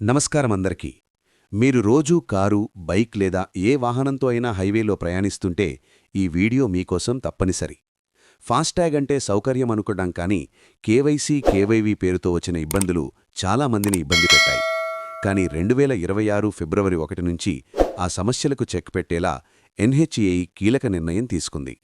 నమస్కారం అందరికీ మీరు రోజూ కారు బైక్ లేదా ఏ వాహనంతో అయినా హైవేలో ప్రయాణిస్తుంటే ఈ వీడియో మీకోసం తప్పనిసరి. ఫాస్టాగ్ అంటే సౌకర్యం అనుకోవడం కానీ కేవైసీ కేవైవి పేరుతో వచ్చిన ఇబ్బందులు చాలామందిని ఇబ్బంది పెట్టాయి. కానీ రెండు వేల ఇరవై ఆరు ఫిబ్రవరి ఒకటి నుంచి ఆ సమస్యలకు చెక్ పెట్టేలా ఎన్హెచ్ఏఈ కీలక నిర్ణయం తీసుకుంది.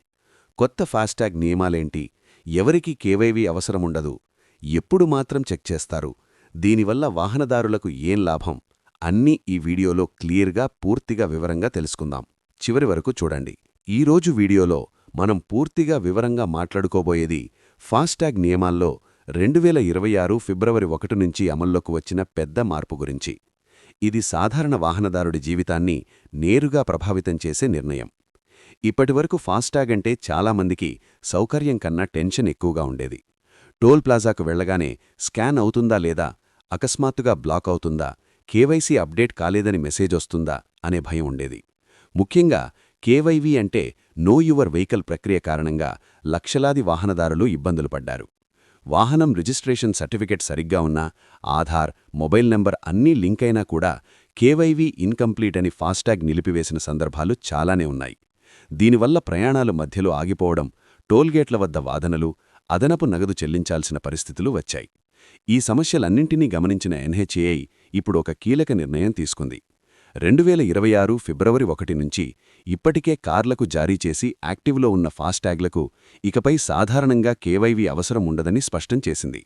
కొత్త ఫాస్టాగ్ నియమాలేంటి? ఎవరికి కేవైవి అవసరముండదు? ఎప్పుడు మాత్రం చెక్ చేస్తారు? దీనివల్ల వాహనదారులకు ఏం లాభం? అన్నీ ఈ వీడియోలో క్లియర్గా పూర్తిగా వివరంగా తెలుసుకుందాం. చివరి వరకు చూడండి. ఈరోజు వీడియోలో మనం పూర్తిగా వివరంగా మాట్లాడుకోబోయేది ఫాస్టాగ్ నియమాల్లో రెండు వేల ఇరవై ఆరు ఫిబ్రవరి ఒకటి నుంచి అమల్లోకి వచ్చిన పెద్ద మార్పు గురించి. ఇది సాధారణ వాహనదారుడి జీవితాన్ని నేరుగా ప్రభావితం చేసే నిర్ణయం. ఇప్పటివరకు ఫాస్టాగ్ అంటే చాలామందికి సౌకర్యం కన్నా టెన్షన్ ఎక్కువగా ఉండేది. టోల్ ప్లాజాకు వెళ్ళగానే స్కాన్ అవుతుందా లేదా అకస్మాత్తుగా బ్లాక్ అవుతుందా? కేవైసీ అప్డేట్ కాలేదని మెసేజ్ వస్తుందా? అనే భయం ఉండేది. ముఖ్యంగా కేవైవి అంటే నో యువర్ వెహికల్ ప్రక్రియ కారణంగా లక్షలాది వాహనదారులు ఇబ్బందులు పడ్డారు. వాహనం రిజిస్ట్రేషన్ సర్టిఫికెట్ సరిగ్గా ఉన్నా ఆధార్ మొబైల్ నెంబర్ అన్నీ లింక్ అయినా కూడా కేవైవి ఇన్కంప్లీట్ అని ఫాస్టాగ్ నిలిపివేసిన సందర్భాలు చాలానే ఉన్నాయి. దీనివల్ల ప్రయాణాలు మధ్యలో ఆగిపోవడం టోల్గేట్ల వద్ద వాదనలు అదనపు నగదు చెల్లించాల్సిన పరిస్థితులు వచ్చాయి. ఈ సమస్యలన్నింటినీ గమనించిన ఎన్హెచ్ఏఐ ఇప్పుడు ఒక కీలక నిర్ణయం తీసుకుంది. రెండు వేల ఇరవై ఆరు ఫిబ్రవరి ఒకటి నుంచి ఇప్పటికే కార్లకు జారీ చేసి యాక్టివ్లో ఉన్న ఫాస్టాగ్లకు ఇకపై సాధారణంగా కేవైవి అవసరం ఉండదని స్పష్టం చేసింది.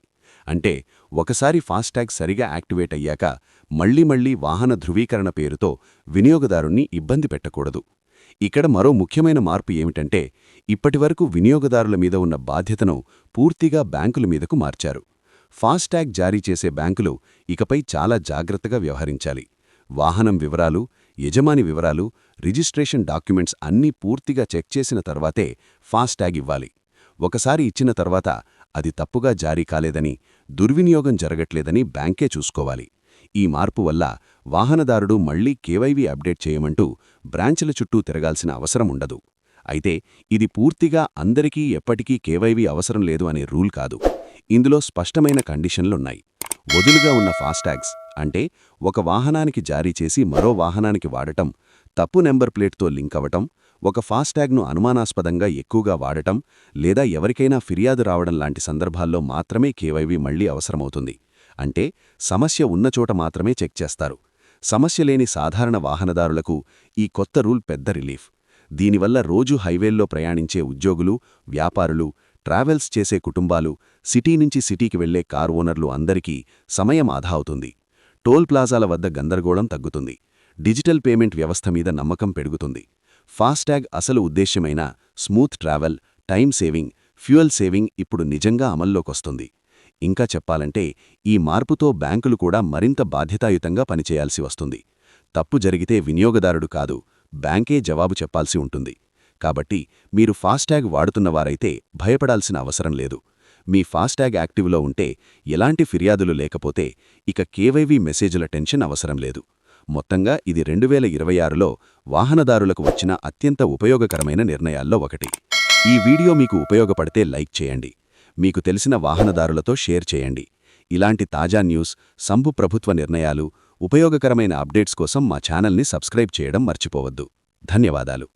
అంటే ఒకసారి ఫాస్టాగ్ సరిగా యాక్టివేట్ అయ్యాక మళ్ళీ మళ్ళీ వాహన ధృవీకరణ పేరుతో వినియోగదారుణ్ణి ఇబ్బంది పెట్టకూడదు. ఇక్కడ మరో ముఖ్యమైన మార్పు ఏమిటంటే ఇప్పటివరకు వినియోగదారుల మీద ఉన్న బాధ్యతను పూర్తిగా బ్యాంకుల మీదకు మార్చారు. ఫాస్టాగ్ జారీ చేసే బ్యాంకులు ఇకపై చాలా జాగ్రత్తగా వ్యవహరించాలి. వాహనం వివరాలు యజమాని వివరాలు రిజిస్ట్రేషన్ డాక్యుమెంట్స్ అన్నీ పూర్తిగా చెక్ చేసిన తర్వాతే ఫాస్టాగ్ ఇవ్వాలి. ఒకసారి ఇచ్చిన తర్వాత అది తప్పుగా జారీ కాలేదని దుర్వినియోగం జరగట్లేదని బ్యాంకే చూసుకోవాలి. ఈ మార్పు వల్ల వాహనదారుడు మళ్ళీ కేవైవీ అప్డేట్ చేయమంటూ బ్రాంచ్ల చుట్టూ తిరగాల్సిన అవసరం ఉండదు. అయితే ఇది పూర్తిగా అందరికీ ఎప్పటికీ కేవైవీ అవసరం లేదు అనే రూల్ కాదు. ఇందులో స్పష్టమైన కండిషన్లున్నాయి. వదులుగా ఉన్న ఫాస్టాగ్స్ అంటే ఒక వాహనానికి జారీ చేసి మరో వాహనానికి వాడటం తప్పు నెంబర్ ప్లేట్తో లింక్ అవటం ఒక ఫాస్టాగ్ను అనుమానాస్పదంగా ఎక్కువగా వాడటం లేదా ఎవరికైనా ఫిర్యాదు రావడం లాంటి సందర్భాల్లో మాత్రమే కేవైవి మళ్ళీ అవసరమవుతుంది. అంటే సమస్య ఉన్నచోట మాత్రమే చెక్ చేస్తారు. సమస్య లేని సాధారణ వాహనదారులకు ఈ కొత్త రూల్ పెద్ద రిలీఫ్. దీనివల్ల రోజు హైవేల్లో ప్రయాణించే ఉద్యోగులు వ్యాపారులు ట్రావెల్స్ చేసే కుటుంబాలు సిటీ నుంచి సిటీకి వెళ్ళే కార్ ఓనర్లు అందరికీ సమయం ఆదా అవుతుంది. టోల్ ప్లాజాల వద్ద గందరగోళం తగ్గుతుంది. డిజిటల్ పేమెంట్ వ్యవస్థ మీద నమ్మకం పెరుగుతుంది. ఫాస్టాగ్ అసలు ఉద్దేశ్యమైన smooth travel time saving fuel saving ఇప్పుడు నిజంగా అమల్లోకొస్తుంది. ఇంకా చెప్పాలంటే ఈ మార్పుతో బ్యాంకులు కూడా మరింత బాధ్యతాయుతంగా పనిచేయాల్సి వస్తుంది. తప్పు జరిగితే వినియోగదారుడు కాదు బ్యాంకే జవాబు చెప్పాల్సి ఉంటుంది. కాబట్టి మీరు ఫాస్టాగ్ వాడుతున్నవారైతే భయపడాల్సిన అవసరం లేదు. మీ ఫాస్టాగ్ యాక్టివ్లో ఉంటే ఎలాంటి ఫిర్యాదులు లేకపోతే ఇక కేవైవి మెసేజుల టెన్షన్ అవసరం లేదు. మొత్తంగా ఇది రెండు వేల ఇరవై ఆరులో వాహనదారులకు వచ్చిన అత్యంత ఉపయోగకరమైన నిర్ణయాల్లో ఒకటి. ఈ వీడియో మీకు ఉపయోగపడితే లైక్ చేయండి. మీకు తెలిసిన వాహనదారులతో షేర్ చేయండి. ఇలాంటి తాజా న్యూస్ సంభు ప్రభుత్వ నిర్ణయాలు ఉపయోగకరమైన అప్డేట్స్ కోసం మా ఛానల్ని సబ్స్క్రైబ్ చేయడం మర్చిపోవద్దు. ధన్యవాదాలు.